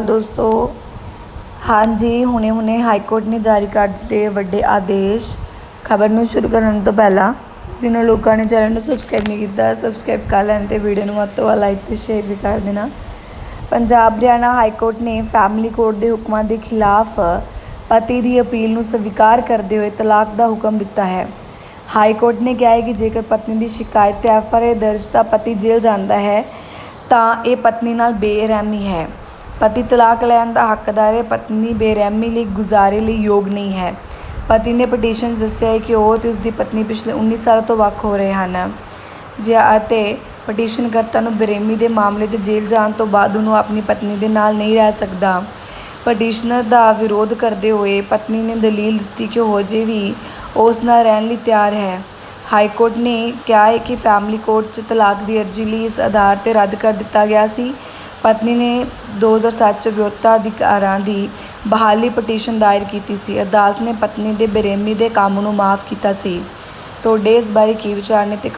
ਦੋਸਤੋ, ਹਾਂਜੀ ਹੁਣੇ ਹੁਣੇ ਹਾਈ ਕੋਰਟ ਨੇ ਜਾਰੀ ਕਰ ਦਿੱਤੇ ਵੱਡੇ ਆਦੇਸ਼। ਖਬਰ ਨੂੰ ਸ਼ੁਰੂ ਕਰਨ ਤੋਂ ਪਹਿਲਾਂ, ਜਿਨ੍ਹਾਂ ਲੋਕਾਂ ਨੇ ਚੈਨਲ ਨੂੰ ਸਬਸਕ੍ਰਾਈਬ ਨਹੀਂ ਕੀਤਾ ਸਬਸਕ੍ਰਾਈਬ ਕਰ ਲੈਣ ਤੇ ਵੀਡੀਓ ਨੂੰ ਵੱਧ ਤੋਂ ਵੱਧ ਲਾਈਕ ਤੇ ਸ਼ੇਅਰ ਵੀ ਕਰ ਦੇਣਾ। ਪੰਜਾਬ, ਹਰਿਆਣਾ ਹਾਈ ਕੋਰਟ ਨੇ ਫੈਮਿਲੀ ਕੋਰਟ ਦੇ ਹੁਕਮਾਂ ਦੇ ਖਿਲਾਫ ਪਤੀ ਦੀ ਅਪੀਲ ਨੂੰ ਸਵੀਕਾਰ ਕਰਦੇ ਹੋਏ ਤਲਾਕ ਦਾ ਹੁਕਮ ਦਿੱਤਾ ਹੈ। ਹਾਈ ਕੋਰਟ ਨੇ ਕਿਹਾ ਹੈ ਕਿ ਜੇਕਰ ਪਤਨੀ ਦੀ ਸ਼ਿਕਾਇਤ ਤੇ ਐਫਆਈਆਰ ਦਰਜ ਤਾਂ ਪਤੀ ਜੇਲ੍ਹ ਜਾਂਦਾ ਹੈ, ਤਾਂ ਇਹ ਪਤਨੀ ਨਾਲ ਬੇਰਹਿਮੀ ਹੈ। ਪਤੀ ਤਲਾਕ ਲੈਣ ਦਾ ਹੱਕਦਾਰ ਹੈ, ਪਤਨੀ ਬੇਰਹਿਮੀ ਲਈ ਗੁਜ਼ਾਰੇ ਲਈ ਯੋਗ ਨਹੀਂ ਹੈ। ਪਤੀ ਨੇ ਪਟੀਸ਼ਨ 'ਚ ਦੱਸਿਆ ਹੈ ਕਿ ਉਹ ਤੇ ਉਸ ਦੀ ਪਤਨੀ ਪਿਛਲੇ 19 ਸਾਲ ਤੋਂ ਵੱਖ ਹੋ ਰਹੇ ਹਨ। ਜੇ ਅਤੇ ਪਟੀਸ਼ਨਕਰਤਾ ਨੂੰ ਬੇਰਹਿਮੀ ਦੇ ਮਾਮਲੇ 'ਚ ਜੇਲ੍ਹ ਜਾਣ ਤੋਂ ਬਾਅਦ ਉਹਨੂੰ ਆਪਣੀ ਪਤਨੀ ਦੇ ਨਾਲ ਨਹੀਂ ਰਹਿ ਸਕਦਾ। ਪਟੀਸ਼ਨਰ ਦਾ ਵਿਰੋਧ ਕਰਦੇ ਹੋਏ ਪਤਨੀ ਨੇ ਦਲੀਲ ਦਿੱਤੀ ਕਿ ਉਹ ਅਜੇ ਵੀ ਉਸ ਨਾਲ ਰਹਿਣ ਲਈ ਤਿਆਰ ਹੈ। ਹਾਈ ਕੋਰਟ ਨੇ ਕਿਹਾ ਹੈ ਕਿ ਫੈਮਿਲੀ ਕੋਰਟ 'ਚ ਤਲਾਕ ਦੀ ਅਰਜ਼ੀ ਲਈ ਇਸ ਆਧਾਰ ਤੇ ਰੱਦ ਕਰ ਦਿੱਤਾ ਗਿਆ ਸੀ। ਪਤਨੀ ਨੇ 2007 ਚ ਵਿਆਹੁਤਾ ਅਧਿਕਾਰਾਂ ਦੀ ਬਹਾਲੀ ਪਟੀਸ਼ਨ ਦਾਇਰ ਕੀਤੀ ਸੀ। ਅਦਾਲਤ ਨੇ ਪਤਨੀ ਦੇ ਬੇਰਹਿਮੀ ਦੇ ਕੰਮ ਨੂੰ ਮਾਫ ਕੀਤਾ ਸੀ। ਤੁਹਾਡੇ ਇਸ ਬਾਰੇ ਕੀ ਵਿਚਾਰ ਨੇ ਤੇ